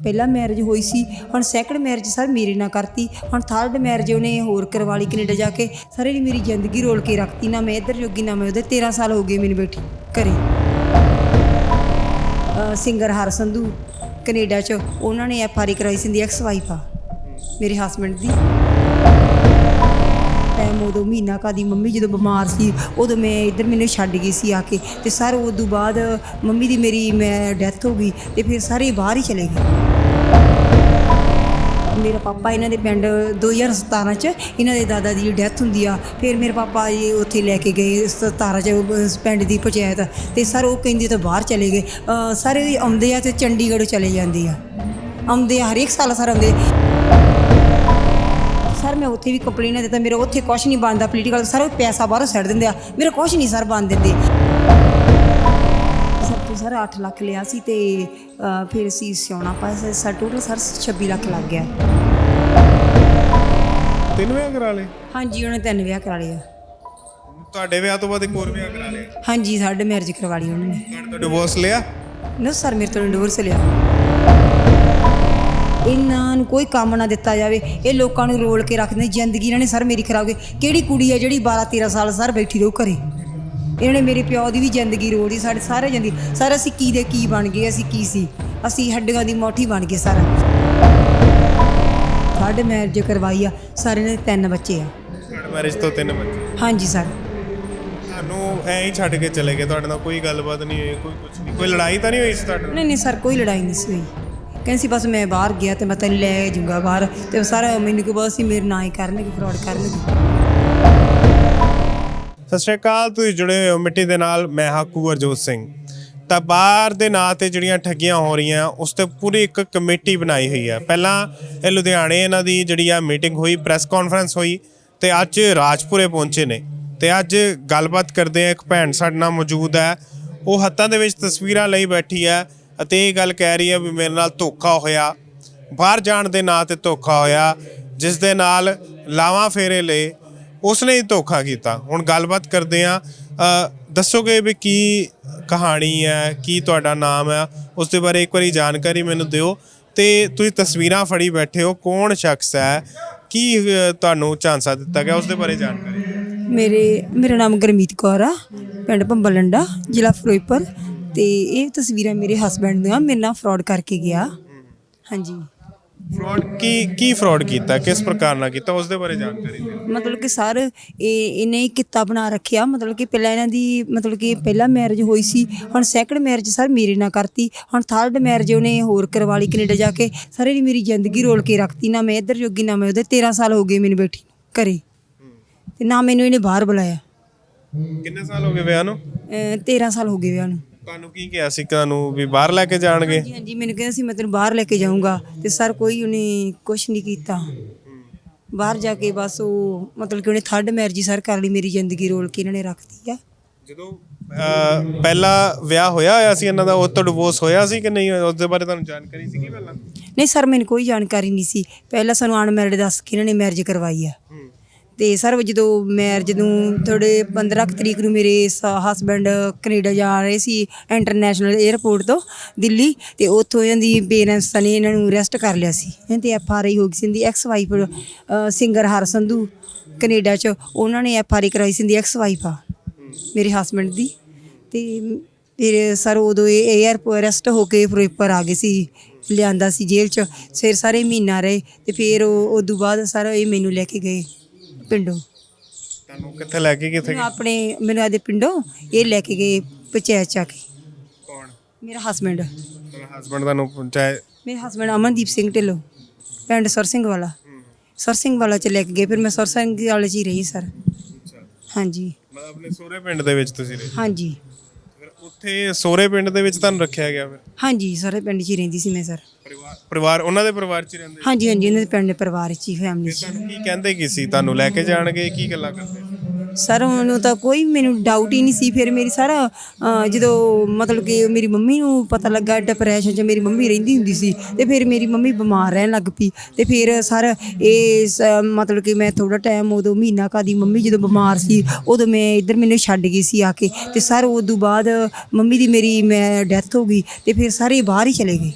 ਪਹਿਲਾ ਮੈਰਿਜ ਹੋਈ ਸੀ, ਹੁਣ ਸੈਕੰਡ ਮੈਰਿਜ ਸਰ ਮੇਰੇ ਨਾਲ ਕਰਤੀ, ਹੁਣ ਥਰਡ ਮੈਰਿਜ ਉਹਨੇ ਹੋਰ ਕਰਵਾ ਲਈ ਕੈਨੇਡਾ ਜਾ ਕੇ। ਸਰ ਇਹਨੇ ਮੇਰੀ ਜ਼ਿੰਦਗੀ ਰੋਲ ਕੇ ਰੱਖਤੀ ਨਾ ਮੈਂ, ਇੱਧਰ ਜੋਗੀ ਨਾ ਮੈਂ, ਉਹਦੇ 13 ਸਾਲ ਹੋ ਗਏ ਮੈਨੂੰ ਬੈਠੀ ਘਰੇ। ਸਿੰਗਰ ਹਰ ਸੰਧੂ ਕੈਨੇਡਾ ਚ, ਉਹਨਾਂ ਨੇ ਐਫ ਆਰ ਕਰਾਈ ਸੀ ਦੀ ਐਕਸ ਵਾਈਫ ਆ, ਮੇਰੇ ਹਸਬੰਡ ਦੀ। ਟਾਈਮ ਉਦੋਂ ਮਹੀਨਾ ਕਾ ਦੀ ਮੰਮੀ ਜਦੋਂ ਬਿਮਾਰ ਸੀ, ਉਦੋਂ ਮੈਂ ਇੱਧਰ ਮੈਨੂੰ ਛੱਡ ਗਈ ਸੀ ਆ ਕੇ, ਤੇ ਸਰ ਉਦੋਂ ਬਾਅਦ ਮੰਮੀ ਦੀ ਮੇਰੀ ਮੈਂ ਡੈਥ ਹੋ ਗਈ, ਤੇ ਫਿਰ ਸਾਰੇ ਬਾਹਰ ਹੀ ਚਲੇ ਗਏ। ਮੇਰਾ ਪਾਪਾ ਇਹਨਾਂ ਦੇ ਪਿੰਡ 2017 ਚ ਇਹਨਾਂ ਦੇ ਦਾਦਾ ਦੀ ਡੈਥ ਹੁੰਦੀ ਆ ਫਿਰ ਮੇਰੇ ਪਾਪਾ ਜੀ ਉੱਥੇ ਲੈ ਕੇ ਗਏ 17 ਚ ਪਿੰਡ ਦੀ ਪੰਚਾਇਤ ਤੇ ਸਰ ਉਹ ਕਹਿੰਦੇ ਤਾਂ ਬਾਹਰ ਚਲੇ ਗਏ ਅ, ਸਾਰੇ ਆਉਂਦੇ ਆ ਤੇ ਚੰਡੀਗੜ੍ਹ ਚਲੇ ਜਾਂਦੇ ਆ ਆਉਂਦੇ ਆ ਹਰੇਕ ਸਾਲ ਸਰ ਆਉਂਦੇ। ਸਰ ਮੈਂ ਉੱਥੇ ਵੀ ਕੰਪਲੇਨ ਦਿੱਤਾ ਮੇਰਾ ਉੱਥੇ ਕੁਛ ਨਹੀਂ ਬਣਦਾ ਪੋਲੀਟੀਕਲ ਸਰ ਉਹ ਪੈਸਾ ਬਾਹਰੋਂ ਛੱਡ ਦਿੰਦੇ ਆ ਮੇਰਾ ਕੁਛ ਨਹੀਂ ਸਰ ਬਣ ਦਿੰਦੇ। ਸਰ 8 ਲੱਖ ਲਿਆ ਸੀ ਤੇ ਅ, ਫਿਰ ਅਸੀਂ ਸਿਉਣਾ ਪਾਇਆ ਸੀ। ਸਰ ਟੋਟਲ ਸਰ 26 ਲੱਖ ਲੱਗ ਗਿਆ। ਤਿੰਨ ਵਿਆਹ ਕਰਾ ਲਏ? ਹਾਂਜੀ ਉਹਨੇ ਤਿੰਨ ਵਿਆਹ ਕਰਾ ਲਏ ਆ। ਤੁਹਾਡੇ ਵਿਆਹ ਤੋਂ ਬਾਅਦ ਇੱਕ ਹੋਰ ਵਿਆਹ ਕਰਾ ਲਿਆ ਹਾਂਜੀ ਸਾਡੇ ਮੈਰਿਜ ਕਰਵਾ ਲਈ ਉਹਨਾਂ। ਨੇ ਤੁਹਾਡੇ ਤੋਂ ਡਿਵੋਰਸ ਲਿਆ? ਨੋ ਸਰ ਮੇਰੇ ਤੋਂ ਡਿਵੋਰਸ ਲਿਆ। ਇਹਨਾਂ ਨੂੰ ਕੋਈ ਕੰਮ ਨਾ ਦਿੱਤਾ ਜਾਵੇ। ਇਹ ਲੋਕਾਂ ਨੂੰ ਰੋਲ ਕੇ ਰੱਖਦੇ ਜ਼ਿੰਦਗੀ ਇਹਨਾਂ ਨੇ ਸਰ ਮੇਰੀ ਖਰਾਬ ਕੀ ਕਿਹੜੀ ਕੁੜੀ ਹੈ ਜਿਹੜੀ 12 13 ਸਾਲ ਸਰ ਬੈਠੀ ਰਹੂ ਘਰੇ? ਇਹਨਾਂ ਮੇਰੇ ਪਿਓ ਦੀ ਵੀ ਜ਼ਿੰਦਗੀ ਰੋਲੀ ਸਾਡੇ ਸਾਰੇ ਜ਼ਿੰਦਗੀ ਸਰ ਅਸੀਂ ਕੀ ਦੇ ਕੀ ਬਣ ਗਏ ਅਸੀਂ ਕੀ ਸੀ? ਅਸੀਂ ਹੱਡੀਆਂ ਦੀ ਮੋਠੀ ਬਣ ਗਏ ਸਰ। ਸਾਡੇ ਮੈਰਿਜ ਕਰਵਾਈ ਆ ਸਾਰੇ ਨੇ ਤਿੰਨ ਬੱਚੇ ਆ। ਤੁਹਾਡੇ ਮੈਰਿਜ ਤੋਂ ਤਿੰਨ ਬੱਚੇ ਹਾਂਜੀ ਸਰ। ਤੁਹਾਨੂੰ ਐਂ ਹੀ ਛੱਡ ਕੇ ਚਲੇ ਗਏ ਤੁਹਾਡੇ ਨਾਲ ਕੋਈ ਗੱਲਬਾਤ ਨਹੀਂ ਹੋਈ ਕੋਈ ਕੁਝ ਨਹੀਂ ਕੋਈ ਲੜਾਈ ਤਾਂ ਨਹੀਂ ਹੋਈ ਸੀ ਤੁਹਾਡੇ ਨਾਲ? ਨਹੀਂ ਨਹੀਂ ਸਰ ਕੋਈ ਲੜਾਈ ਨਹੀਂ ਸੀ ਹੋਈ। ਕਹਿੰਦੇ ਸੀ ਬਸ ਮੈਂ ਬਾਹਰ ਗਿਆ ਤੇ ਮੈਂ ਤੈਨੂੰ ਲੈ ਜਾਊਂਗਾ ਬਾਹਰ ਤੇ ਸਾਰਾ ਮੈਨੂੰ ਕਿ ਬਸ ਸੀ ਮੇਰੇ ਨਾਂ ਹੀ ਕਰਨਗੇ ਫਰਾਡ ਕਰਨਗੇ। ਸਤਿ ਸ਼੍ਰੀ ਅਕਾਲ, ਤੁਸੀਂ ਜੁੜੇ ਹੋਏ ਹੋ ਮਿੱਟੀ ਦੇ ਨਾਲ, ਮੈਂ ਹਾਂ ਕੁਵਰਜੋਤ ਸਿੰਘ। ਤਾਂ ਬਾਹਰ ਦੇ ਨਾਂ ਤੇ ਜਿਹੜੀਆਂ ਠੱਗੀਆਂ ਹੋ ਰਹੀਆਂ, ਉਸ ਤੇ ਪੂਰੀ ਇੱਕ ਕਮੇਟੀ ਬਣਾਈ ਹੋਈ ਹੈ। ਪਹਿਲਾਂ ਇਹ ਲੁਧਿਆਣੇ ਇਹਨਾਂ ਦੀ ਜਿਹੜੀ ਆ ਮੀਟਿੰਗ ਹੋਈ, ਪ੍ਰੈਸ ਕਾਨਫਰੰਸ ਹੋਈ ਤੇ ਅੱਜ ਰਾਜਪੁਰੇ ਪਹੁੰਚੇ ਨੇ। ਤੇ ਅੱਜ ਗੱਲਬਾਤ ਕਰਦੇ ਆ ਇੱਕ ਭੈਣ ਸਾਡੇ ਨਾਲ ਮੌਜੂਦ ਹੈ। ਉਹ ਹੱਥਾਂ ਦੇ ਵਿੱਚ ਤਸਵੀਰਾਂ ਲਈ ਬੈਠੀ ਹੈ ਅਤੇ ਇਹ ਗੱਲ ਕਹਿ ਰਹੀ ਹੈ ਵੀ ਮੇਰੇ ਨਾਲ ਧੋਖਾ ਹੋਇਆ। ਬਾਹਰ ਜਾਣ ਦੇ ਨਾਂ ਤੇ ਧੋਖਾ ਹੋਇਆ, ਜਿਸ ਦੇ ਨਾਲ ਲਾਵਾਂ ਫੇਰੇ ਲਏ ਉਸਨੇ ਹੀ ਧੋਖਾ ਕੀਤਾ। ਹੁਣ ਗੱਲਬਾਤ ਕਰਦੇ ਆ ਦੱਸੋਗੇ ਵੀ ਕੀ ਕਹਾਣੀ ਹੈ, ਕੀ ਤੁਹਾਡਾ ਨਾਮ ਹੈ? ਉਸ ਦੇ ਬਾਰੇ ਇੱਕ ਵਾਰੀ ਜਾਣਕਾਰੀ ਮੈਨੂੰ ਦਿਓ। ਤੇ ਤੁਸੀਂ ਤਸਵੀਰਾਂ ਫੜੀ ਬੈਠੇ ਹੋ। ਕੌਣ ਸ਼ਖਸ ਹੈ? ਕੀ ਤੁਹਾਨੂੰ ਝਾਂਸਾ ਦਿੱਤਾ ਗਿਆ? ਉਸ ਦੇ ਬਾਰੇ ਜਾਣਕਾਰੀ ਮੇਰੇ, ਮੇਰਾ ਨਾਮ ਗਰਮੀਤ ਕੌਰ ਆ। ਪਿੰਡ ਭੰਬਲੰਡਾ ਜ਼ਿਲ੍ਹਾ ਫਿਰੋਜ਼ਪੁਰ। ਤੇ ਇਹ ਤਸਵੀਰਾਂ ਮੇਰੇ ਹਸਬੰਡ ਦੀਆਂ ਮੇਰੇ ਨਾਲ ਫਰਾਡ ਕਰਕੇ ਗਿਆ। ਹਾਂਜੀ। ਫਰਾਡ ਕੀ ਕੀ ਫਰਾਡ ਕੀਤਾ? ਕਿਸ ਪ੍ਰਕਾਰ ਨਾਲ ਕੀਤਾ? ਉਸ ਦੇ ਬਾਰੇ ਜਾਣਕਾਰੀ ਦਿਓ। ਮਤਲਬ ਕਿ ਸਰ ਇਹ ਇਹਨੇ ਇੱਕ ਕਿੱਤਾ ਬਣਾ ਰੱਖਿਆ। ਮਤਲਬ ਕਿ ਪਹਿਲਾਂ ਇਹਨਾਂ ਦੀ ਮਤਲਬ ਕਿ ਪਹਿਲਾ ਮੈਰਿਜ ਹੋਈ ਸੀ। ਹੁਣ ਸੈਕੰਡ ਮੈਰਿਜ ਸਰ ਮੇਰੇ ਨਾਲ ਕਰਤੀ। ਹੁਣ ਥਰਡ ਮੈਰਿਜ ਉਹਨੇ ਹੋਰ ਕਰਵਾ ਲਈ ਕੈਨੇਡਾ ਜਾ ਕੇ। ਸਾਰੇ ਨੇ ਮੇਰੀ ਜ਼ਿੰਦਗੀ ਰੋਲ ਕੇ ਰੱਖਤੀ। ਨਾ ਮੈਂ ਇੱਧਰ ਜੋਗੀ ਨਾ ਮੈਂ ਉਹਦੇ 13 ਸਾਲ ਹੋ ਗਏ ਮੈਨੂੰ ਬੈਠੀ ਨੂੰ ਘਰੇ। ਤੇ ਨਾ ਮੈਨੂੰ ਇਹਨੇ ਬਾਹਰ ਬੁਲਾਇਆ। ਕਿੰਨੇ ਸਾਲ ਹੋ ਗਏ ਵਿਆਹ ਨੂੰ? ਅਹ 13 ਸਾਲ ਹੋ ਗਏ ਵਿਆਹ ਨੂੰ। ਤੁਹਾਨੂੰ ਕੀ ਕਿਹਾ ਸੀ? ਤੁਹਾਨੂੰ ਵੀ ਬਾਹਰ ਲੈ ਕੇ ਜਾਣਗੇ? ਹਾਂਜੀ ਹਾਂਜੀ ਮੈਨੂੰ ਕਹਿੰਦਾ ਸੀ ਮੈਂ ਤੈਨੂੰ ਬਾਹਰ ਲੈ ਕੇ ਜਾਊਂਗਾ। ਤੇ ਸਰ ਕੋਈ ਉਹਨੇ ਕੁਝ ਨਹੀਂ ਕੀਤਾ। ਬਾਹਰ ਜਾ ਕੇ ਬਸ ਉਹ ਮਤਲਬ ਕਿ ਉਹਨੇ ਥਰਡ ਮੈਰਿਜ ਸਰ ਕਰ ਲਈ ਮੇਰੀ ਜ਼ਿੰਦਗੀ ਰੋਲ ਕੇ ਇਹਨਾਂ ਨੇ ਰੱਖਤੀ ਆ। ਜਦੋਂ ਅਹ, ਪਹਿਲਾ ਵਿਆਹ ਹੋਇਆ ਹੋਇਆ ਸੀ ਇਹਨਾਂ ਦਾ ਉਹ ਤੋਂ ਡਿਵੋਰਸ ਹੋਇਆ ਸੀ ਕਿ ਨਹੀਂ? ਹੋਇਆ? ਉਸ ਦੇ ਬਾਰੇ ਤੁਹਾਨੂੰ ਜਾਣਕਾਰੀ ਸੀ ਕਿ ਪਹਿਲਾਂ? ਨਹੀਂ ਸਰ ਮੈਨੂੰ ਕੋਈ ਜਾਣਕਾਰੀ ਨਹੀਂ ਸੀ। ਪਹਿਲਾਂ ਸਾਨੂੰ ਅਨਮੈਰਿਡ ਦੱਸ ਕੇ ਇਹਨਾਂ ਨੇ ਮੈਰਿਜ ਕਰਵਾਈ ਆ। ਤੇ ਸਰ ਜਦੋਂ ਮੈਰਿਜ ਨੂੰ ਥੋੜੇ 15 ਕੁ ਤਰੀਕ ਨੂੰ ਮੇਰੇ ਹਸਬੰਡ ਕੈਨੇਡਾ ਜਾ ਰਹੇ ਸੀ ਇੰਟਰਨੈਸ਼ਨਲ 에ਅਰਪੋਰਟ ਤੋਂ ਦਿੱਲੀ, ਤੇ ਉੱਥੋਂ ਇਹਨਾਂ ਦੀ ਪੇਰੈਂਟਸ ਨੇ ਇਹਨਾਂ ਨੂੰ ਅਰੈਸਟ ਕਰ ਲਿਆ ਸੀ। ਇਹਨਾਂ ਤੇ ਐਫ ਆਰ ਆਈ ਹੋ ਗਈ ਸੀ, ਇਹਦੀ ex wife singer Har Sandhu Canada ਚ, ਉਹਨਾਂ ਨੇ ਐਫ ਆਰ ਆਈ ਕਰਾਈ ਸੀ ਇਹਦੀ ਐਕਸ ਵਾਈਫ ਆ, ਮੇਰੇ ਹਸਬੰਡ ਦੀ। ਤੇ ਫਿਰ ਸਰ ਉਦੋਂ ਇਹ 에ਅਰਪੋਰਟ ਅਰੈਸਟ ਹੋ ਕੇ ਫਿਰੋਜ਼ਪੁਰ ਆ ਗਏ ਸੀ, ਲਿਆਂਦਾ ਸੀ ਜੇਲ੍ਹ ਚ, ਫਿਰ ਸਾਰੇ ਮਹੀਨਾ ਰਹੇ, ਤੇ ਫਿਰ ਉਹ, ਉਦੋਂ ਬਾਅਦ ਸਰ ਇਹ ਮੈਨੂੰ ਲੈ ਕੇ ਗਏ। ਪਿੰਡੋਂ। ਤੁਹਾਨੂੰ ਕਿੱਥੇ ਲੈ ਕੇ ਕਿੱਥੇ ਮੈਨੂੰ ਆਪਣੇ ਮੈਨੂੰ ਆਦੇ ਪਿੰਡੋਂ ਇਹ ਲੈ ਕੇ ਗਏ ਪੰਚਾਇਤ ਚ ਆ ਕੇ। ਕੌਣ? ਮੇਰਾ ਹਸਬੰਡ ਤੁਹਾਡਾ ਹਸਬੰਡ ਤੁਹਾਨੂੰ ਪਹੁੰਚਾਏ ਮੇਰੇ ਹਸਬੰਡ ਅਮਨਦੀਪ ਸਿੰਘ ਢਿੱਲੋਂ ਪਿੰਡ ਸਰ ਸਿੰਘ ਵਾਲਾ। ਸਰ ਸਿੰਘ ਵਾਲਾ ਚ ਲੈ ਕੇ ਗਏ ਫਿਰ ਮੈਂ ਸਰ ਸਿੰਘ ਵਾਲੇ ਚ ਹੀ ਰਹੀ ਸਰ। ਹਾਂਜੀ। ਮਤਲਬ ਆਪਣੇ ਸੋਹਰੇ ਪਿੰਡ ਦੇ ਵਿੱਚ ਤੁਸੀਂ ਰਹੇ? ਹਾਂਜੀ। ਫਿਰ ਉੱਥੇ ਸੋਹਰੇ ਪਿੰਡ ਦੇ ਵਿੱਚ ਤੁਹਾਨੂੰ ਰੱਖਿਆ ਗਿਆ ਫਿਰ? ਹਾਂਜੀ ਸਾਰੇ ਪਿੰਡ ਚ ਹੀ ਰਹਿੰਦੀ ਸੀ ਮੈਂ ਸਰ। ਪਰਿਵਾਰ ਪਰਿਵਾਰ ਉਹਨਾਂ ਦੇ ਪਰਿਵਾਰ 'ਚ ਹੀ ਰਹਿੰਦੇ? ਹਾਂਜੀ ਹਾਂਜੀ ਇਹਨਾਂ ਦੇ ਪਿੰਡ ਦੇ ਪਰਿਵਾਰ ਚ ਹੀ ਫੈਮਿਲੀ ਚ। ਤੁਹਾਨੂੰ ਕੀ ਕਹਿੰਦੇ ਕੀ ਸੀ? ਤੁਹਾਨੂੰ ਲੈ ਕੇ ਜਾਣਗੇ? ਕੀ ਗੱਲਾਂ ਕਰਦੇ? ਸਰ ਉਹਨੂੰ ਤਾਂ ਕੋਈ ਮੈਨੂੰ ਡਾਊਟ ਹੀ ਨਹੀਂ ਸੀ। ਫਿਰ ਮੇਰੀ ਸਾਰਾ ਅਹ, ਜਦੋਂ ਮਤਲਬ ਕਿ ਮੇਰੀ ਮੰਮੀ ਨੂੰ ਪਤਾ ਲੱਗਾ ਡਿਪਰੈਸ਼ਨ 'ਚ ਮੇਰੀ ਮੰਮੀ ਰਹਿੰਦੀ ਹੁੰਦੀ ਸੀ ਤੇ ਫਿਰ ਮੇਰੀ ਮੰਮੀ ਬਿਮਾਰ ਰਹਿਣ ਲੱਗ ਪਈ। ਤੇ ਫਿਰ ਸਰ ਇਹ ਸ- ਮਤਲਬ ਕਿ ਮੈਂ ਥੋੜਾ ਟਾਈਮ ਉਦੋਂ ਮਹੀਨਾ ਕਾ ਦੀ ਮੰਮੀ ਜਦੋਂ ਬਿਮਾਰ ਸੀ ਉਦੋਂ ਮੈਂ ਇੱਧਰ ਮੈਨੂੰ ਛੱਡ ਗਈ ਸੀ ਆ ਕੇ। ਤੇ ਸਰ ਉਦੋਂ ਬਾਅਦ ਮੰਮੀ ਦੀ ਮੇਰੀ ਮੈਂ ਡੈਥ ਹੋ ਗਈ। ਤੇ ਫਿਰ ਸਾਰੇ ਬਾਹਰ ਹੀ ਚਲੇ ਗਏ।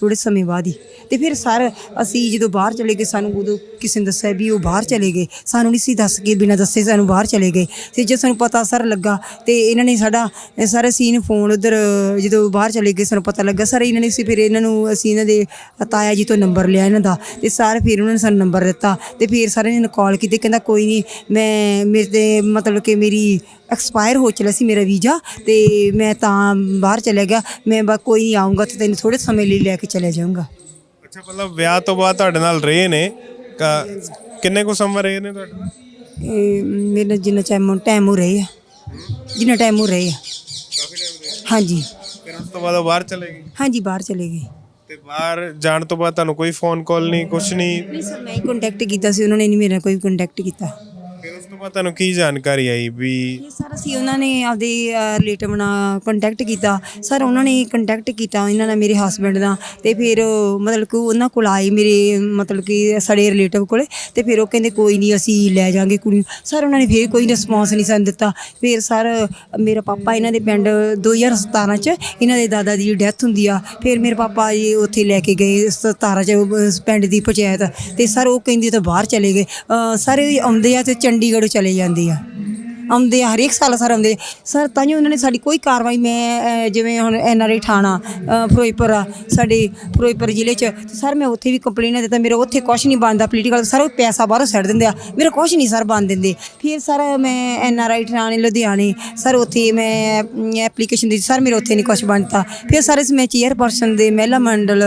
ਥੋੜੇ ਸਮੇਂ ਬਾਅਦ ਹੀ। ਤੇ ਫਿਰ ਸਰ, ਅਸੀਂ ਜਦੋਂ ਬਾਹਰ ਚਲੇ ਗਏ, ਸਾਨੂੰ ਉਦੋਂ ਕਿਸੇ ਨੇ ਦੱਸਿਆ ਵੀ ਉਹ ਬਾਹਰ ਚਲੇ ਗਏ। ਸਾਨੂੰ ਨਹੀਂ ਸੀ ਦੱਸ ਕੇ ਬਿਨਾਂ ਦੱਸੇ ਸਾਨੂੰ ਬਾਹਰ ਚਲੇ ਗਏ। ਤੇ ਜੇ ਸਾਨੂੰ ਪਤਾ ਸਰ ਲੱਗਾ, ਤੇ ਇਹਨਾਂ ਨੇ ਸਾਡਾ, ਇਹ ਸਰ ਅਸੀਂ ਇਹਨੂੰ ਫੋਨ ਉਧਰ, ਜਦੋਂ ਬਾਹਰ ਚਲੇ ਗਏ, ਸਾਨੂੰ ਪਤਾ ਲੱਗਾ। ਸਰ ਇਹਨਾਂ ਨੇ ਸੀ ਫਿਰ ਇਹਨਾਂ ਨੂੰ, ਅਸੀਂ ਇਹਨਾਂ ਦੇ ਤਾਇਆ ਜੀ ਤੋਂ ਨੰਬਰ ਲਿਆ ਇਹਨਾਂ ਦਾ। ਤੇ ਸਰ ਫਿਰ ਉਹਨਾਂ ਨੇ ਸਾਨੂੰ ਨੰਬਰ ਦਿੱਤਾ। ਤੇ ਫਿਰ ਸਰ ਇਹਨਾਂ ਨੇ ਕਾਲ ਕੀਤੀ, ਕਹਿੰਦਾ ਕੋਈ ਨਹੀਂ, ਮੈਂ ਮੇਰੇ ਤੇ ਮਤਲਬ ਕਿ ਮੇਰੀ ਐਕਸਪਾਇਰ ਹੋ ਚਲਾ ਸੀ ਮੇਰਾ ਵੀਜ਼ਾ ਤੇ ਮੈਂ ਤਾਂ ਬਾਹਰ ਚਲੇ ਗਿਆ। ਮੈਂ ਬਾ ਕੋਈ ਨਹੀਂ ਆਉਂਗਾ ਤੇ ਤੈਨੂੰ ਥੋੜੇ ਸਮੇਂ ਲਈ ਲੈ ਕੇ ਚਲੇ ਜਾਊਂਗਾ। ਅੱਛਾ ਮਤਲਬ ਵਿਆਹ ਤੋਂ ਬਾਅਦ ਤੁਹਾਡੇ ਨਾਲ ਰਹੇ ਨੇ। ਕ- ਕਿੰਨੇ ਕੁ ਸਮਾਂ ਰਹੇ ਨੇ ਤੁਹਾਡੇ ਨਾਲ? ਇਹ ਮੇਰੇ ਜਿੰਨਾ ਟਾਈਮ ਟਾਈਮ ਹੋ ਰਹੇ ਆ। ਜਿੰਨਾ ਟਾਈਮ ਹੋ ਰਹੇ ਆ। ਕਾਫੀ ਟਾਈਮ ਰਹੇ ਹਾਂਜੀ। ਫਿਰ ਉਸ ਤੋਂ ਬਾਅਦ ਉਹ ਬਾਹਰ ਚਲੇ ਗਏ? ਹਾਂਜੀ ਬਾਹਰ ਚਲੇ ਗਏ। ਤੇ ਬਾਹਰ ਜਾਣ ਤੋਂ ਬਾਅਦ ਤੁਹਾਨੂੰ ਕੋਈ ਫੋਨ ਕਾਲ ਨਹੀਂ ਕੁਝ ਨਹੀਂ? ਨਹੀਂ ਸਰ ਮੈਂ ਹੀ ਕੰਟੈਕਟ ਕੀਤਾ ਸੀ। ਉਹਨਾਂ ਨੇ ਨਹੀਂ ਮੇਰੇ ਕੋਈ ਕੰਟੈਕਟ ਕੀਤਾ। ਬਾਅਦ ਤੁਹਾਨੂੰ ਕੀ ਜਾਣਕਾਰੀ ਆਈ ਵੀ ਇਹ ਸਰ ਅਸੀਂ ਉਹਨਾਂ ਨੇ ਆਪਦੇ ਰਿਲੇਟਿਵ ਨਾਲ ਕੰਟੈਕਟ ਕੀਤਾ। ਸਰ ਉਹਨਾਂ ਨੇ ਕੰਟੈਕਟ ਕੀਤਾ ਇਹਨਾਂ ਨਾਲ ਮੇਰੇ ਹਸਬੰਡ ਦਾ ਤੇ ਫਿਰ ਮਤਲਬ ਕਿ ਉਹਨਾਂ ਕੋਲ ਆਏ ਮੇਰੇ ਮਤਲਬ ਕਿ ਸਾਡੇ ਰਿਲੇਟਿਵ ਕੋਲੇ। ਤੇ ਫਿਰ ਉਹ ਕਹਿੰਦੇ ਕੋਈ ਨਹੀਂ ਅਸੀਂ ਲੈ ਜਾਾਂਗੇ ਕੁੜੀ ਨੂੰ। ਸਰ ਉਹਨਾਂ ਨੇ ਫਿਰ ਕੋਈ ਰਿਸਪੌਂਸ ਨਹੀਂ ਸਾਨੂੰ ਦਿੱਤਾ। ਫਿਰ ਸਰ ਮੇਰਾ ਪਾਪਾ ਇਹਨਾਂ ਦੇ ਪਿੰਡ 2017 ਚ ਇਹਨਾਂ ਦੇ ਦਾਦਾ ਦੀ ਡੈਥ ਹੁੰਦੀ ਆ। ਫਿਰ ਮੇਰੇ ਪਾਪਾ ਜੀ ਉੱਥੇ ਲੈ ਕੇ ਗਏ 17 ਚ ਪਿੰਡ ਦੀ ਪੰਚਾਇਤ। ਤੇ ਸਰ ਉਹ ਕਹਿੰਦੇ ਤਾਂ ਬਾਹਰ ਚਲੇ ਗਏ। ਅਹ, ਸਰ ਆਉਂਦੇ ਆ ਤੇ ਚੰਡੀਗੜ੍ਹ ਚਲੇ ਜਾਂਦੇ ਆ। ਆਉਂਦੇ ਆ ਹਰੇਕ ਸਾਲ ਸਰ ਆਉਂਦੇ ਸਰ ਤਾਂ ਜੀ ਉਹਨਾਂ ਨੇ ਸਾਡੀ ਕੋਈ ਕਾਰਵਾਈ ਮੈਂ ਅਹ, ਜਿਵੇਂ ਹੁਣ ਐਨ ਆਰ ਆਈ ਥਾਣਾ ਅਹ, ਫਿਰੋਜ਼ਪੁਰ ਆ ਸਾਡੇ ਫਿਰੋਜ਼ਪੁਰ ਜ਼ਿਲ੍ਹੇ 'ਚ ਤੇ ਸਰ ਮੈਂ ਉੱਥੇ ਵੀ ਕੰਪਲੇਨ ਦਿੱਤਾ। ਮੇਰਾ ਉੱਥੇ ਕੁਛ ਨਹੀਂ ਬਣਦਾ ਪੋਲੀਟੀਕਲ ਸਰ ਉਹ ਪੈਸਾ ਬਾਹਰੋਂ ਛੱਡ ਦਿੰਦੇ ਆ। ਮੇਰਾ ਕੁਛ ਨਹੀਂ ਸਰ ਬਣ ਦਿੰਦੇ। ਫਿਰ ਸਰ ਮੈਂ ਐਨ ਆਰ ਆਈ ਥਾਣੇ ਲੁਧਿਆਣੇ ਸਰ ਉੱਥੇ ਮੈਂ ਐਪਲੀਕੇਸ਼ਨ ਦਿੱਤੀ। ਸਰ ਮੇਰੇ ਉੱਥੇ ਨਹੀਂ ਕੁਛ ਬਣਦਾ ਫਿਰ ਸਰ ਇਸ ਮੈਂ ਚੇਅਰਪਰਸਨ ਦੇ ਮਹਿਲਾ ਮੰਡਲ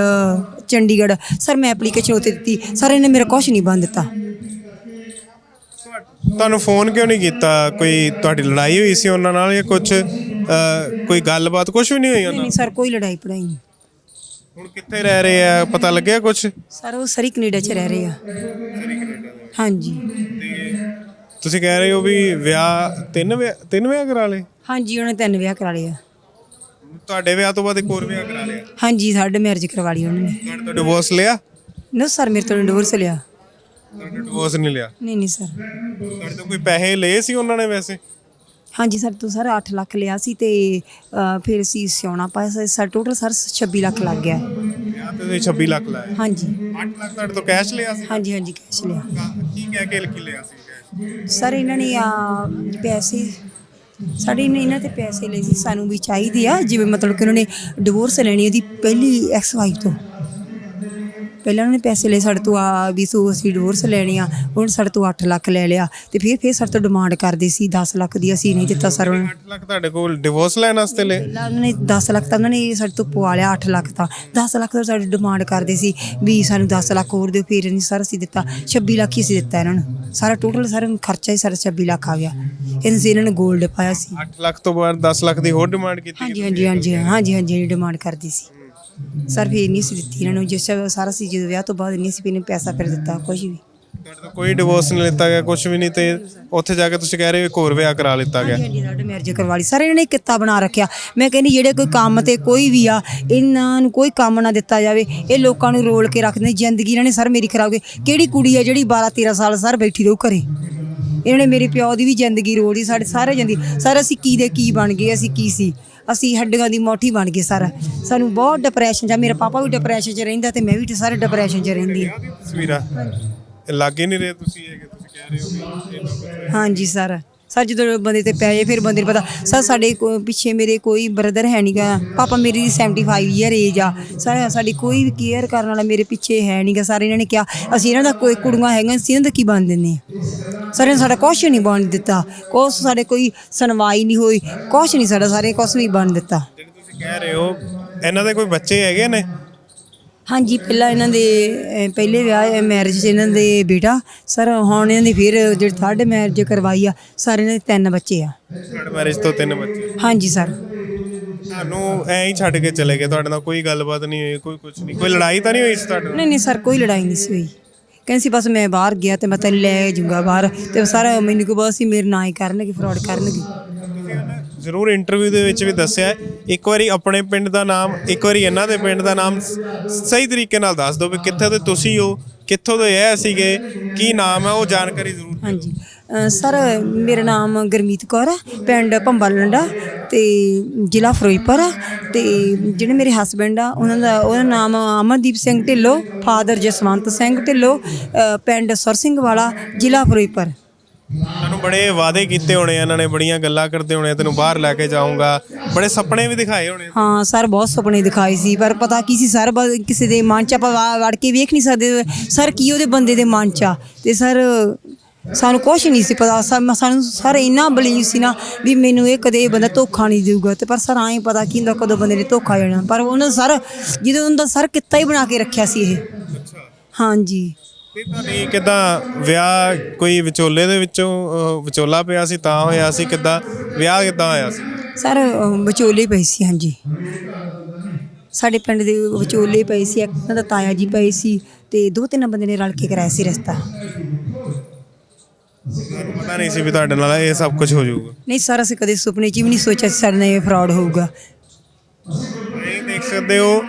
ਚੰਡੀਗੜ੍ਹ ਸਰ ਮੈਂ ਐਪਲੀਕੇਸ਼ਨ ਉੱਥੇ ਦਿੱਤੀ। ਸਰ ਇਹਨੇ ਮੇਰਾ ਕੁਛ ਨਹੀਂ ਬਣ ਦਿੱਤਾ। ਤੁਹਾਨੂੰ ਫੋਨ ਕਿਉਂ ਨਹੀਂ ਕੀਤਾ? ਕੋਈ ਤੁਹਾਡੀ ਲੜਾਈ ਹੋਈ ਸੀ ਉਹਨਾਂ ਨਾਲ ਜਾਂ ਕੁਝ ਕੋਈ ਗੱਲਬਾਤ ਕੁਝ ਵੀ ਨਹੀਂ ਹੋਈ ਉਹਨਾਂ ਨਹੀਂ ਸਰ ਕੋਈ ਲੜਾਈ ਪੜਾਈ ਨਹੀਂ। ਹੁਣ ਕਿੱਥੇ ਰਹਿ ਰਹੇ ਆ? ਪਤਾ ਲੱਗਿਆ ਕੁਝ ਸਰ ਉਹ ਸਰੀ ਕੈਨੇਡਾ 'ਚ ਰਹਿ ਰਹੇ ਆ। ਹਾਂਜੀ। ਤੁਸੀਂ ਕਹਿ ਰਹੇ ਹੋ ਵੀ ਵਿਆਹ ਤਿੰਨ ਵਿਆਹ ਤਿੰਨ ਵਿਆਹ ਕਰਾ ਲਏ? ਹਾਂਜੀ ਉਹਨੇ ਤਿੰਨ ਵਿਆਹ ਕਰਾ ਲਏ ਆ। ਤੁਹਾਡੇ ਵਿਆਹ ਤੋਂ ਬਾਅਦ ਇੱਕ ਹੋਰ ਵਿਆਹ ਕਰਾ ਲਿਆ? ਹਾਂਜੀ ਸਾਡੇ ਮੈਰਿਜ ਕਰਵਾ ਲਈ ਉਹਨਾਂ। ਨੇ ਤੁਹਾਡੇ ਤੋਂ ਡਿਵੋਰਸ ਲਿਆ? ਨੋ ਸਰ ਮੇਰੇ ਤੋਂ ਡਿਵੋਰਸ ਲਿਆ। ਤੁਹਾਡੇ ਡਿਵੋਰਸ ਨਹੀਂ ਲਿਆ? ਨਹੀਂ ਨਹੀਂ ਸਰ। ਤੁਹਾਡੇ ਤੋਂ ਕੋਈ ਪੈਸੇ ਲਏ ਸੀ ਉਹਨਾਂ ਨੇ ਵੈਸੇ? ਹਾਂਜੀ ਸਰ ਤੋਂ ਸਰ 8 ਲੱਖ ਲਿਆ ਸੀ ਤੇ ਅ, ਫਿਰ ਅਸੀਂ ਸਿਉਣਾ ਪਾਇਆ ਸੀ। ਸਰ ਟੋਟਲ ਸਰ 26 ਲੱਖ ਲੱਗ ਗਿਆ। ਵਿਆਹ ਤੇ ਤੁਸੀਂ 26 ਲੱਖ ਲਾਏ ਹਾਂਜੀ। 8 ਲੱਖ ਤੁਹਾਡੇ ਤੋਂ ਕੈਸ਼ ਲਿਆ ਸੀ? ਹਾਂਜੀ ਹਾਂਜੀ ਕੈਸ਼ ਲਿਆ। ਕੀ ਕਹਿ ਕੇ ਕੀ ਲਿਆ ਸੀ ਸਰ ਇਹਨਾਂ ਨੇ ਆ ਪੈਸੇ ਸਾਡੇ ਨੇ ਇਹਨਾਂ ਤੇ ਪੈਸੇ ਲਏ ਸੀ। ਸਾਨੂੰ ਵੀ ਚਾਹੀਦੇ ਆ ਜਿਵੇਂ ਮਤਲਬ ਕਿ ਉਹਨਾਂ ਨੇ ਡਿਵੋਰਸ ਲੈਣੀ ਉਹਦੀ ਪਹਿਲੀ ਐਕਸ ਵਾਈਫ ਤੋਂ। ਪਹਿਲਾਂ ਉਹਨਾਂ ਨੇ ਪੈਸੇ ਲਏ ਸਾਡੇ ਤੋਂ ਆ ਵੀ ਸੋ ਅਸੀਂ ਡਿਵੋਰਸ ਲੈਣੀ ਆ ਹੁਣ ਸਾਡੇ ਤੋਂ 8 ਲੱਖ ਲੈ ਲਿਆ ਤੇ ਫਿਰ ਫਿਰ ਸਾਡੇ ਤੋਂ ਡਿਮਾਂਡ ਕਰਦੇ ਸੀ 10 ਲੱਖ ਦੀ ਅਸੀਂ ਨਹੀਂ ਦਿੱਤਾ ਸਰ ਉਹਨਾਂ। ਨੇ 8 ਲੱਖ ਤੁਹਾਡੇ ਕੋਲ ਡਿਵੋਰਸ ਲੈਣ ਵਾਸਤੇ ਲਏ? ਪਹਿਲਾਂ ਉਹਨਾਂ ਨੇ 10 ਲੱਖ ਤਾਂ ਉਹਨਾਂ ਨੇ ਸਾਡੇ ਤੋਂ ਪਵਾ ਲਿਆ 8 ਲੱਖ ਤਾਂ। 10 ਲੱਖ ਦਾ ਸਾਡੀ ਡਿਮਾਂਡ ਕਰਦੇ ਸੀ ਵੀ ਸਾਨੂੰ 10 ਲੱਖ ਹੋਰ ਦਿਓ ਫਿਰ ਨਹੀਂ ਸਰ ਅਸੀਂ ਦਿੱਤਾ 26 ਲੱਖ ਹੀ ਅਸੀਂ ਦਿੱਤਾ ਇਹਨਾਂ ਨੂੰ। ਸਾਰਾ ਟੋਟਲ ਸਾਰਾ ਖਰਚਾ ਹੀ ਸਾਰਾ 26 ਲੱਖ ਆ ਗਿਆ। ਇਹਨਾਂ ਸੀ ਇਹਨਾਂ ਨੇ 골ਡ ਪਾਇਆ ਸੀ। 8 ਲੱਖ ਤੋਂ ਬਾਅਦ 10 ਲੱਖ ਦੀ ਹੋਰ ਡਿਮਾਂਡ ਕੀਤੀ ਹਾਂਜੀ ਹਾਂਜੀ ਹਾਂਜੀ ਹਾਂਜੀ ਹਾਂਜੀ ਡਿਮਾਂਡ ਕਰਦੀ ਸੀ। ਸਰ ਫਿਰ ਨਹੀਂ ਸੀ ਦਿੱਤੀ ਇਹਨਾਂ ਨੂੰ ਜਿਸ ਸਾਰਾ ਸੀ ਜਦੋਂ ਵਿਆਹ ਤੋਂ ਬਾਅਦ ਨਹੀਂ ਸੀ ਇਹਨੇ ਪੈਸਾ ਫਿਰ ਦਿੱਤਾ ਕੁਝ ਵੀ। ਤੁਹਾਡੇ ਤੋਂ ਕੋਈ ਡਿਵੋਰਸ ਨਹੀਂ ਲਿੱਤਾ ਗਿਆ ਕੁਝ ਵੀ ਨਹੀਂ ਤੇ ਉੱਥੇ ਜਾ ਕੇ ਤੁਸੀਂ ਕਹਿ ਰਹੇ ਹੋ ਇੱਕ ਹੋਰ ਵਿਆਹ ਕਰਾ ਲਿੱਤਾ ਗਿਆ। ਹਾਂਜੀ ਸਾਡੇ ਮੈਰਿਜ ਕਰਵਾ ਲਈ। ਸਾਰੇ ਇਹਨਾਂ ਨੇ ਕਿੱਤਾ ਬਣਾ ਰੱਖਿਆ। ਮੈਂ ਕਹਿੰਦੀ ਜਿਹੜੇ ਕੋਈ ਕੰਮ ਤੇ ਕੋਈ ਵੀ ਆ ਇਹਨਾਂ ਨੂੰ ਕੋਈ ਕੰਮ ਨਾ ਦਿੱਤਾ ਜਾਵੇ। ਇਹ ਲੋਕਾਂ ਨੂੰ ਰੋਲ ਕੇ ਰੱਖਦੇ ਨੇ ਜ਼ਿੰਦਗੀ ਇਹਨਾਂ ਨੇ ਸਰ ਮੇਰੀ ਖਰਾਬ ਕੀ ਕਿਹੜੀ ਕੁੜੀ ਆ ਜਿਹੜੀ 12 13 ਸਾਲ ਸਰ ਬੈਠੀ ਰਹੂ ਘਰੇ? ਇਹਨਾਂ ਨੇ ਮੇਰੇ ਪਿਓ ਦੀ ਵੀ ਜ਼ਿੰਦਗੀ ਰੋਲੀ ਸਾਡੇ ਸਾਰੇ ਜ਼ਿੰਦਗੀ। ਸਰ ਅਸੀਂ ਕੀ ਦੇ ਕੀ ਬਣ ਗਏ ਅਸੀਂ ਕੀ ਸੀ? ਅਸੀਂ ਹੱਡੀਆਂ ਦੀ ਮੋਠੀ ਬਣ ਗਏ ਸਰ। ਸਾਨੂੰ ਬਹੁਤ ਡਿਪਰੈਸ਼ਨ ਜਾਂ ਮੇਰਾ ਪਾਪਾ ਵੀ ਡਿਪਰੈਸ਼ਨ 'ਚ ਰਹਿੰਦਾ ਤੇ ਮੈਂ ਵੀ ਸਾਰੇ ਡਿਪਰੈਸ਼ਨ 'ਚ ਰਹਿੰਦੀ ਹਾਂ। ਤਸਵੀਰਾਂ। ਇਹ ਲੱਗ ਹੀ ਨਹੀਂ ਰਹੇ ਤੁਸੀਂ ਇਹ ਕਿ ਤੁਸੀਂ ਕਹਿ ਰਹੇ ਹੋ ਵੀ ਇੰਨਾ ਕੁਛ ਹਾਂਜੀ ਸਰ। ਸਰ, ਜਦੋਂ ਬੰਦੇ ਤੇ ਪੈ ਜਾਏ, ਫਿਰ ਬੰਦੇ ਨੂੰ ਪਤਾ। ਸਰ, ਸਾਡੇ ਕੋ- ਪਿੱਛੇ ਮੇਰੇ ਕੋਈ ਬ੍ਰਦਰ ਹੈ ਨਹੀਂਗਾ ਪਾਪਾ ਮੇਰੀ ਦੀ 75 ਈਅਰ ਏਜ ਆ। ਸਰ, ਸਾਡੀ ਕੋਈ ਵੀ ਕੇਅਰ ਕਰਨ ਵਾਲਾ ਮੇਰੇ ਪਿੱਛੇ ਹੈ ਨਹੀਂਗਾ ਸਾਰੇ, ਇਹਨਾਂ ਨੇ ਕਿਹਾ, ਅਸੀਂ ਇਹਨਾਂ ਦਾ ਕੋਈ ਕੁੜੀਆਂ ਹੈਗੀਆਂ, ਅਸੀਂ ਇਹਨਾਂ ਦਾ ਕੀ ਬਣ ਦਿੰਦੇ ਹਾਂ? ਸਰ, ਇਹਨਾਂ ਸਾਡਾ ਕੁਛ ਨਹੀਂ ਬਣ ਦਿੱਤਾ। ਕੁਛ ਸਾਡੇ ਕੋਈ ਸੁਣਵਾਈ ਨਹੀਂ ਹੋਈ। ਕੁਛ ਨਹੀਂ ਸਾਡਾ, ਸਾਰੇ ਕੁਛ ਵੀ ਬਣ ਦਿੱਤਾ। ਜਿਹੜੇ ਤੁਸੀਂ ਕਹਿ ਰਹੇ ਹੋ, ਇਹਨਾਂ ਦੇ ਕੋਈ ਬੱਚੇ ਹੈਗੇ ਨੇ? ਹਾਂਜੀ ਪਹਿਲਾਂ ਇਹਨਾਂ ਦੇ ਅਹ, ਪਹਿਲੇ ਵਿਆਹ ਮੈਰਿਜ 'ਚ ਇਹਨਾਂ ਦੇ ਬੇਟਾ ਸਰ ਹੁਣ ਇਹਨਾਂ ਦੀ ਫਿਰ ਜਿਹੜੀ ਥਰਡ ਮੈਰਿਜ ਕਰਵਾਈ ਆ ਸਰ ਇਹਨਾਂ ਦੇ ਤਿੰਨ ਬੱਚੇ ਆ। ਤੁਹਾਡੇ ਮੈਰਿਜ ਤੋਂ ਤਿੰਨ ਬੱਚੇ ਹਾਂਜੀ ਸਰ। ਤੁਹਾਨੂੰ ਐਂ ਹੀ ਛੱਡ ਕੇ ਚਲੇ ਗਏ ਤੁਹਾਡੇ ਨਾਲ ਕੋਈ ਗੱਲਬਾਤ ਨਹੀਂ ਹੋਈ ਕੋਈ ਕੁਝ ਨਹੀਂ ਕੋਈ ਲੜਾਈ ਤਾਂ ਨਹੀਂ ਹੋਈ ਸੀ ਤੁਹਾਡੇ ਨਾਲ? ਨਹੀਂ ਨਹੀਂ ਸਰ ਕੋਈ ਲੜਾਈ ਨਹੀਂ ਸੀ ਹੋਈ। ਕਹਿੰਦੇ ਸੀ ਬਸ ਮੈਂ ਬਾਹਰ ਗਿਆ ਤੇ ਮੈਂ ਤੈਨੂੰ ਲੈ ਜਾਊਂਗਾ ਬਾਹਰ। ਤੇ ਸਾਰਾ ਮੈਨੂੰ ਕੋ ਬਸ ਹੀ ਮੇਰੇ ਨਾਂ ਹੀ ਕਰਨਗੇ ਫਰਾਡ ਕਰਨਗੇ। ਜ਼ਰੂਰ ਇੰਟਰਵਿਊ ਦੇ ਵਿੱਚ ਵੀ ਦੱਸਿਆ ਹੈ। ਇੱਕ ਵਾਰੀ ਆਪਣੇ ਪਿੰਡ ਦਾ ਨਾਮ ਇੱਕ ਵਾਰੀ ਇਹਨਾਂ ਦੇ ਪਿੰਡ ਦਾ ਨਾਮ ਸ- ਸਹੀ ਤਰੀਕੇ ਨਾਲ ਦੱਸ ਦਿਓ ਵੀ ਕਿੱਥੇ ਦੇ ਤੁਸੀਂ ਹੋ ਕਿੱਥੋਂ ਦੇ ਇਹ ਸੀਗੇ ਕੀ ਨਾਮ ਹੈ ਉਹ ਜਾਣਕਾਰੀ ਜ਼ਰੂਰ ਹਾਂਜੀ। ਅ, ਸਰ ਮੇਰਾ ਨਾਮ ਗੁਰਮੀਤ ਕੌਰ ਹੈ ਪਿੰਡ ਭੰਬਾ ਲੰਡਾ ਤੇ ਜ਼ਿਲ੍ਹਾ ਫਿਰੋਜ਼ਪੁਰ ਆ ਤੇ ਜਿਹੜੇ ਮੇਰੇ ਹਸਬੰਡ ਆ ਉਹਨਾਂ ਦਾ ਉਹਦਾ ਨਾਮ ਅਮਨਦੀਪ ਸਿੰਘ ਢਿੱਲੋਂ ਫਾਦਰ ਜਸਵੰਤ ਸਿੰਘ ਢਿੱਲੋਂ ਅ, ਪਿੰਡ ਸੁਰ ਸਿੰਘ ਵਾਲਾ ਜ਼ਿਲ੍ਹਾ ਫਿਰੋਜ਼ਪੁਰ। ਤੁਹਾਨੂੰ ਬੜੇ ਵਾਅਦੇ ਕੀਤੇ ਹੋਣੇ ਆ ਇਹਨਾਂ ਨੇ ਬੜੀਆਂ ਗੱਲਾਂ ਕਰਦੇ ਹੋਣੇ ਆ, ਤੈਨੂੰ ਬਾਹਰ ਲੈ ਕੇ ਜਾਊਂਗਾ। ਬੜੇ ਸੁਪਨੇ ਵੀ ਦਿਖਾਏ ਹੋਣੇ ਹਾਂ ਸਰ ਬਹੁਤ ਸੁਪਨੇ ਦਿਖਾਏ ਸੀ ਪਰ ਪਤਾ ਕੀ ਸੀ ਸਰ ਬ- ਕਿਸੇ ਦੇ ਮਨ ਚ ਆਪਾਂ ਵਾ- ਵੜ ਕੇ ਵੇਖ ਨਹੀਂ ਸਕਦੇ। ਸਰ ਕੀ ਉਹਦੇ ਬੰਦੇ ਦੇ ਮਨ ਚ ਆ? ਤੇ ਸਰ ਸਾਨੂੰ ਕੁਝ ਨਹੀਂ ਸੀ ਪਤਾ। ਸਾ- ਸਾਨੂੰ ਸਰ ਇੰਨਾ ਬਲੀਵ ਸੀ ਨਾ ਵੀ ਮੈਨੂੰ ਇਹ ਕਦੇ ਇਹ ਬੰਦਾ ਧੋਖਾ ਨਹੀਂ ਦੇਊਗਾ। ਤੇ ਪਰ ਸਰ ਐਂ ਪਤਾ ਕੀ ਹੁੰਦਾ ਕਦੋਂ ਬੰਦੇ ਨੇ ਧੋਖਾ ਦੇਣਾ। ਪਰ ਉਹਨਾਂ ਸਰ ਜਦੋਂ ਉਹਨਾਂ ਦਾ ਸਰ ਕਿੱਤਾ ਹੀ ਬਣਾ ਕੇ ਰੱਖਿਆ ਸੀ ਇਹ। ਹਾਂਜੀ। ਤੇ ਤੁਹਾਡੀ ਕਿਦਾਂ ਵਿਆਹ ਕੋਈ ਵਿਚੋਲੇ ਦੇ ਵਿੱਚੋਂ ਅਹ, ਵਿਚੋਲਾ ਪਿਆ ਸੀ ਤਾਂ ਹੋਇਆ ਸੀ ਕਿਦਾਂ? ਵਿਆਹ ਕਿਦਾਂ ਹੋਇਆ ਸੀ? ਸਰ ਅਹ, ਵਿਚੋਲੇ ਪਏ ਸੀ ਹਾਂਜੀ। ਸਾਡੇ ਪਿੰਡ ਦੇ ਵਿਚੋਲੇ ਪਏ ਸੀ ਇੱਕ ਉਹਨਾਂ ਦਾ ਤਾਇਆ ਜੀ ਪਏ ਸੀ ਤੇ ਦੋ ਤਿੰਨ ਬੰਦੇ ਨੇ ਰਲ ਕੇ ਕਰਾਇਆ ਸੀ ਰਿਸ਼ਤਾ। ਪਤਾ ਨਹੀਂ ਸੀ ਵੀ ਤੁਹਾਡੇ ਨਾਲ ਇਹ ਸਭ ਕੁਝ ਹੋ ਜਾਊਗਾ। ਨਹੀਂ ਸਰ ਅਸੀਂ ਕਦੇ ਸੁਪਨੇ 'ਚ ਵੀ ਨਹੀਂ ਸੋਚਿਆ ਸੀ ਸਾਡੇ ਨਾਲ ਇਹ ਫਰਾਡ ਹੋਊਗਾ। ਇਹ ਦੇਖ ਸਕਦੇ ਹੋ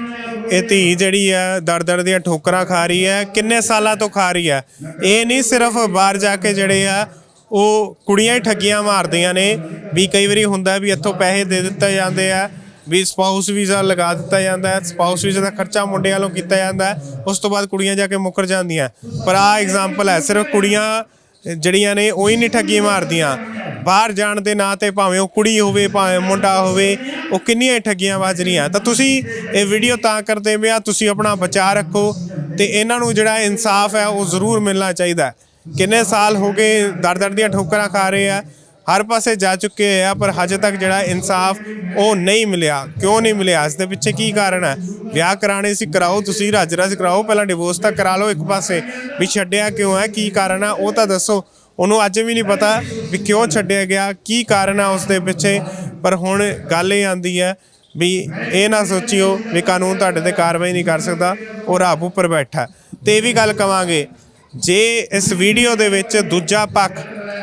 ਇਹ ਧੀ ਜਿਹੜੀ ਹੈ ਦਰ ਦੀਆਂ ਠੋਕਰਾਂ ਖਾ ਰਹੀ ਹੈ, ਕਿੰਨੇ ਸਾਲਾਂ ਤੋਂ ਖਾ ਰਹੀ ਹੈ? ਇਹ ਨਹੀਂ ਸਿਰਫ ਬਾਹਰ ਜਾ ਕੇ ਜਿਹੜੇ ਆ, ਉਹ ਕੁੜੀਆਂ ਹੀ ਠੱਗੀਆਂ ਮਾਰਦੀਆਂ ਨੇ, ਵੀ ਕਈ ਵਾਰੀ ਹੁੰਦਾ ਵੀ ਇੱਥੋਂ ਪੈਸੇ ਦੇ ਦਿੱਤੇ ਜਾਂਦੇ ਆ, ਵੀ ਸਪਾਊਸ ਵੀਜ਼ਾ ਲਗਾ ਦਿੱਤਾ ਜਾਂਦਾ ਹੈ ਸਪਾਊਸ ਵੀਜ਼ਾ ਦਾ ਖਰਚਾ ਮੁੰਡਿਆਂ ਵੱਲੋਂ ਕੀਤਾ ਜਾਂਦਾ ਹੈ, ਉਸ ਤੋਂ ਬਾਅਦ ਕੁੜੀਆਂ ਜਾ ਕੇ ਮੁੱਕਰ ਜਾਂਦੀਆਂ। ਪਰ ਆ ਐਗਜ਼ਾਮਪਲ ਹੈ, ਸਿਰਫ ਕੁੜੀਆਂ ਜਿਹੜੀਆਂ ਨੇ, ਉਹ ਹੀ ਨਹੀਂ ਠੱਗੀ ਮਾਰਦੀਆਂ। ਬਾਹਰ ਜਾਣ ਦੇ ਨਾਂ ਤੇ ਭਾਵੇਂ ਉਹ ਕੁੜੀ ਹੋਵੇ, ਭਾਵੇਂ ਮੁੰਡਾ ਹੋਵੇ, ਉਹ ਕਿੰਨੀਆਂ ਠੱਗੀਆਂ ਵੱਜ ਰਹੀਆਂ। ਤਾਂ ਤੁਸੀਂ ਇਹ ਵੀਡੀਓ ਤਾਂ ਕਰਦੇ ਪਿਆ ਤੁਸੀਂ ਆਪਣਾ ਬਚਾਅ ਰੱਖੋ ਤੇ ਇਹਨਾਂ ਨੂੰ ਜਿਹੜਾ ਇਨਸਾਫ ਹੈ, ਉਹ ਜ਼ਰੂਰ ਮਿਲਣਾ ਚਾਹੀਦਾ ਕਿੰਨੇ ਸਾਲ ਹੋ ਗਏ ਦਰ ਦਰ ਦੀਆਂ ਠੋਕਰਾਂ ਖਾ ਰਹੇ ਆ, ਹਰ ਪਾਸੇ ਜਾ ਚੁੱਕੇ ਆ, ਪਰ ਹਜੇ ਤੱਕ ਜਿਹੜਾ ਇਨਸਾਫ ਉਹ ਨਹੀਂ ਮਿਲਿਆ। ਕਿਉਂ ਨਹੀਂ ਮਿਲਿਆ? ਇਸ ਦੇ ਪਿੱਛੇ ਕੀ ਕਾਰਨ ਹੈ? ਵਿਆਹ ਕਰਾਣੇ ਸੀ, ਕਰਾਓ ਤੁਸੀਂ ਰੱਜ ਰੱਜ ਕਰਾਓ, ਪਹਿਲਾਂ ਡਿਵੋਰਸ ਤਾਂ ਕਰਾ ਲਓ ਇੱਕ ਪਾਸੇ। ਵੀ ਛੱਡਿਆ ਕਿਉਂ ਹੈ? ਕੀ ਕਾਰਨ ਆ ਉਹ ਤਾਂ ਦੱਸੋ। ਉਹਨੂੰ ਅੱਜ ਵੀ ਨਹੀਂ ਪਤਾ ਵੀ ਕਿਉਂ ਛੱਡਿਆ ਗਿਆ, ਕੀ ਕਾਰਨ ਆ ਉਸ ਦੇ ਪਿੱਛੇ, ਪਰ ਹੁਣ ਗੱਲ ਇਹ ਆਂਦੀ ਹੈ ਵੀ ਇਹ ਨਾ ਸੋਚਿਓ ਵੀ ਕਾਨੂੰਨ ਤੁਹਾਡੇ ਤੇ ਕਾਰਵਾਈ ਨਹੀਂ ਕਰ ਸਕਦਾ, ਉਹ ਰੱਬ ਉੱਪਰ ਬੈਠਾ ਹੈ। ਤੇ ਇਹ ਵੀ ਗੱਲ ਕਵਾਂਗੇ, ਜੇ ਇਸ ਵੀਡੀਓ ਦੇ ਵਿੱਚ ਦੂਜਾ ਪੱਖ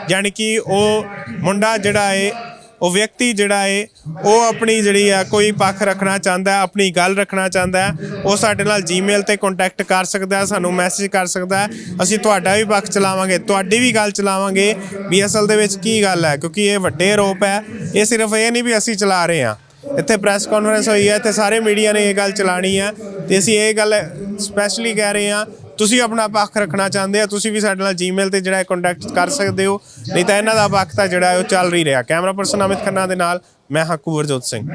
ਯਾਨੀ ਕਿ ਉਹ ਮੁੰਡਾ ਜਿਹੜਾ ਏ ਉਹ ਵਿਅਕਤੀ ਜਿਹੜਾ ਏ, ਉਹ ਆਪਣੀ ਜਿਹੜੀ ਆ, ਕੋਈ ਪੱਖ ਰੱਖਣਾ ਚਾਹੁੰਦਾ ਹੈ ਆਪਣੀ ਗੱਲ ਰੱਖਣਾ ਚਾਹੁੰਦਾ ਹੈ ਉਹ ਸਾਡੇ ਨਾਲ ਜੀਮੇਲ ਤੇ ਕੰਟੈਕਟ ਕਰ ਸਕਦਾ ਹੈ ਸਾਨੂੰ ਮੈਸੇਜ ਕਰ ਸਕਦਾ ਹੈ ਅਸੀਂ ਤੁਹਾਡਾ ਵੀ ਪੱਖ ਚਲਾਵਾਂਗੇ, ਤੁਹਾਡੀ ਵੀ ਗੱਲ ਚਲਾਵਾਂਗੇ। ਵੀ ਅਸਲ ਦੇ ਵਿੱਚ ਕੀ ਗੱਲ ਹੈ? ਕਿਉਂਕਿ ਇਹ ਵੱਡੇ ਆਰੋਪ ਹੈ, ਇਹ ਸਿਰਫ ਇਹ ਨਹੀਂ ਵੀ ਅਸੀਂ ਚਲਾ ਰਹੇ ਹਾਂ। ਇੱਥੇ ਪ੍ਰੈਸ ਕਾਨਫਰੰਸ ਹੋਈ ਹੈ ਤੇ ਸਾਰੇ ਮੀਡੀਆ ਨੇ ਇਹ ਗੱਲ ਚਲਾਣੀ ਹੈ। ਤੇ ਅਸੀਂ ਇਹ ਗੱਲ ਸਪੈਸ਼ਲੀ ਕਹਿ ਰਹੇ ਹਾਂ ਤੁਸੀਂ ਆਪਣਾ ਪੱਖ ਰੱਖਣਾ ਚਾਹੁੰਦੇ ਆ, ਤੁਸੀਂ ਵੀ ਸਾਡੇ ਨਾਲ ਜੀਮੇਲ ਤੇ ਜਿਹੜਾ ਕੰਟੈਕਟ ਕਰ ਸਕਦੇ ਹੋ। ਨਹੀਂ ਤਾਂ ਇਹਨਾਂ ਦਾ ਪੱਖ ਤਾਂ ਜਿਹੜਾ ਉਹ ਚੱਲ ਰਹੀ ਰਿਹਾ। ਕੈਮਰਾ ਪਰਸਨ ਅਮਿਤ ਖੰਨਾ ਦੇ ਨਾਲ, ਮੈਂ ਹਾਂ ਕੁਵਰਜੋਤ ਸਿੰਘ।